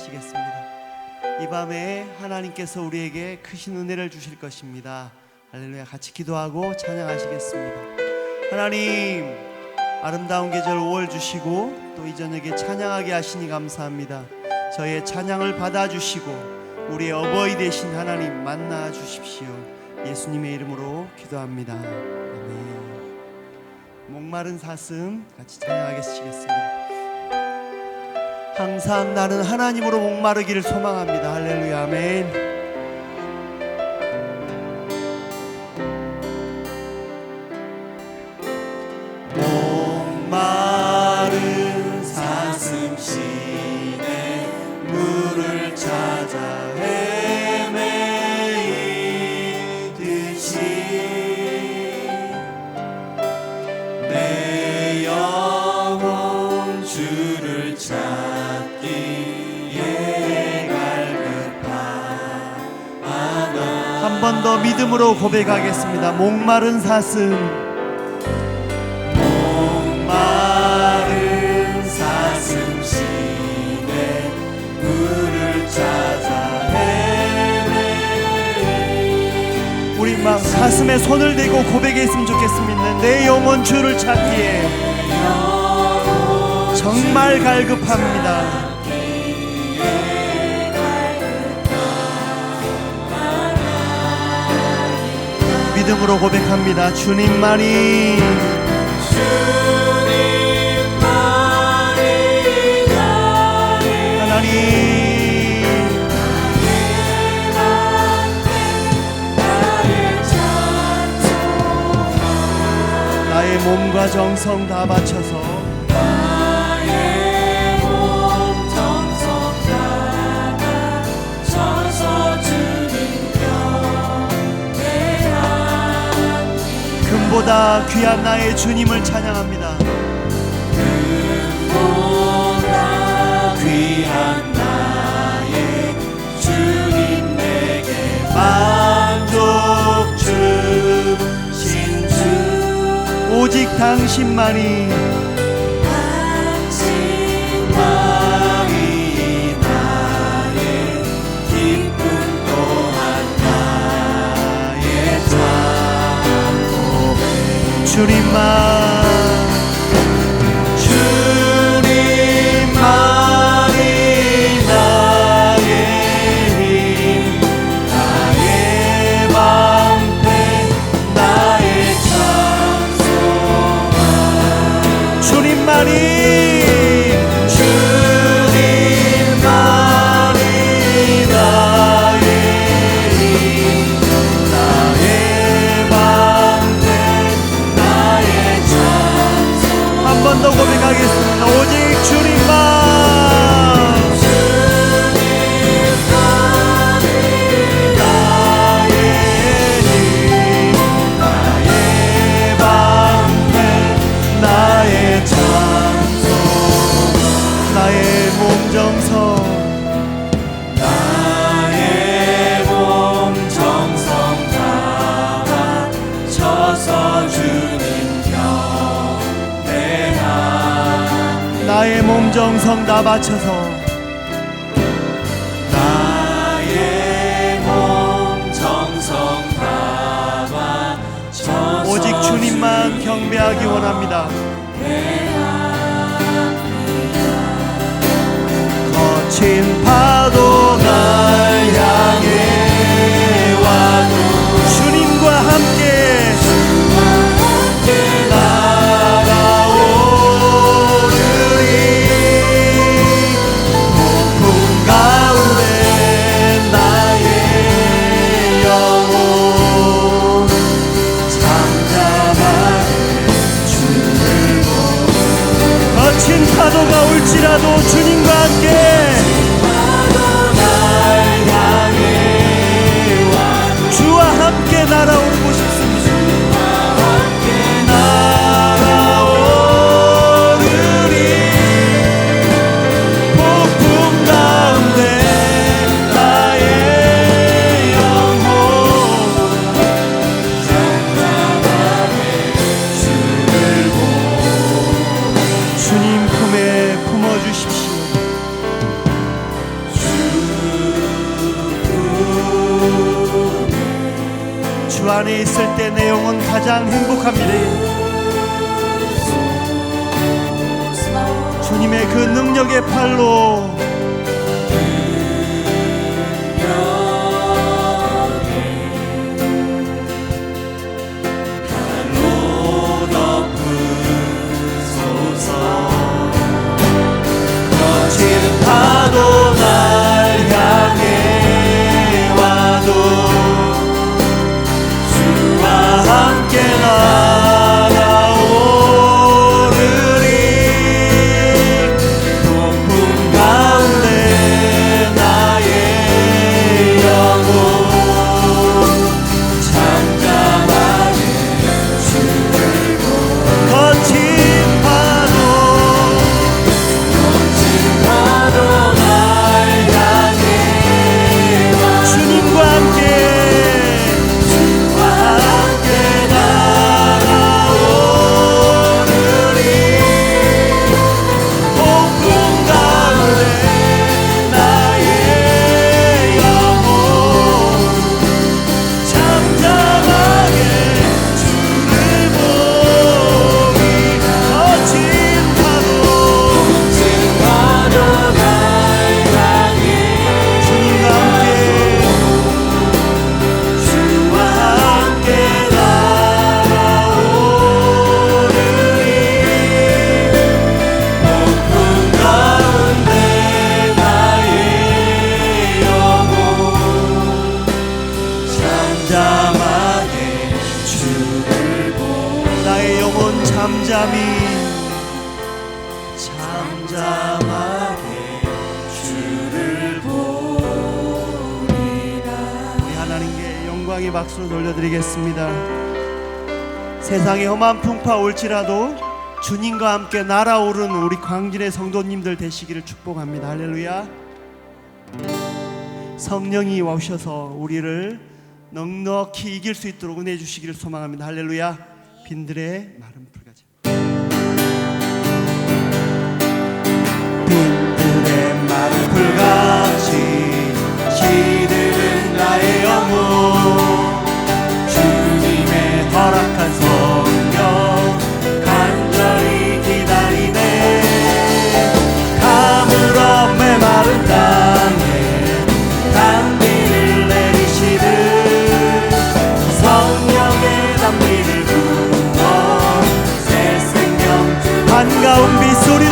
찬양하시겠습니다. 이 밤에 하나님께서 우리에게 크신 은혜를 주실 것입니다. 할렐루야 같이 기도하고 찬양하시겠습니다. 하나님 아름다운 계절 5월 주시고 또 이 저녁에 찬양하게 하시니 감사합니다. 저의 찬양을 받아주시고 우리의 어버이 되신 하나님 만나 주십시오. 예수님의 이름으로 기도합니다. 아멘. 목마른 사슴 같이 찬양하겠습니다. 항상 나는 하나님으로 목마르기를 소망합니다. 할렐루야 아멘. 목마른 사슴 시 한 번 더 믿음으로 고백하겠습니다. 목마른 사슴. 목마른 사슴 시내 물을 찾아 헤매 우리 막 가슴에 손을 대고 고백했으면 좋겠습니다. 내 영혼 주를 찾기에. 정말 갈급합니다 믿음으로 고백합니다. 주님만이. 하나님 나의 몸과 정성 다 바쳐서 금보다 귀한 나의 주님을 찬양합니다. 금보다 귀한 나의 주님 내게 만족 주신 주 오직 당신만이 당신만 주님만 나 나의 몸 정성 다 바쳐서 나의 몸 정성 다 바쳐서 오직 주님만 경배하기 원합니다 보 안에 있을 때 내 영혼 가장 행복합니다. 주님의 그 능력의 팔로 잠잠히 잠잠하게 주를 보리라. 우리 하나님께 영광의 박수를 돌려드리겠습니다. 세상에 험한 풍파 올지라도 주님과 함께 날아오르는 우리 광진의 성도님들 되시기를 축복합니다. 할렐루야. 성령이 오셔서 우리를 넉넉히 이길 수 있도록 은혜 주시기를 소망합니다. 할렐루야. 빈들의 마른 풀 나의 영혼. 주님의 허락한 성령. 간절히 기다리네. 가물어 메마른 땅에 단비를 내리시듯 성령의 단비를 부어 새 생명 반가운 빗소리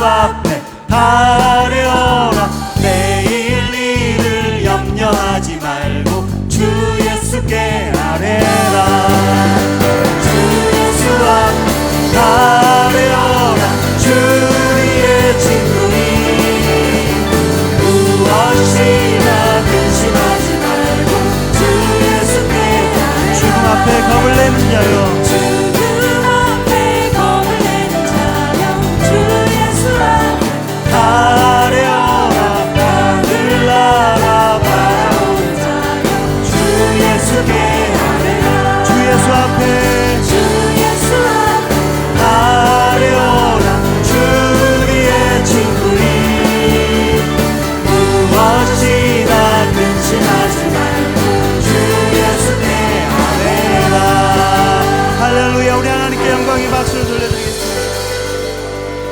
예 drop in.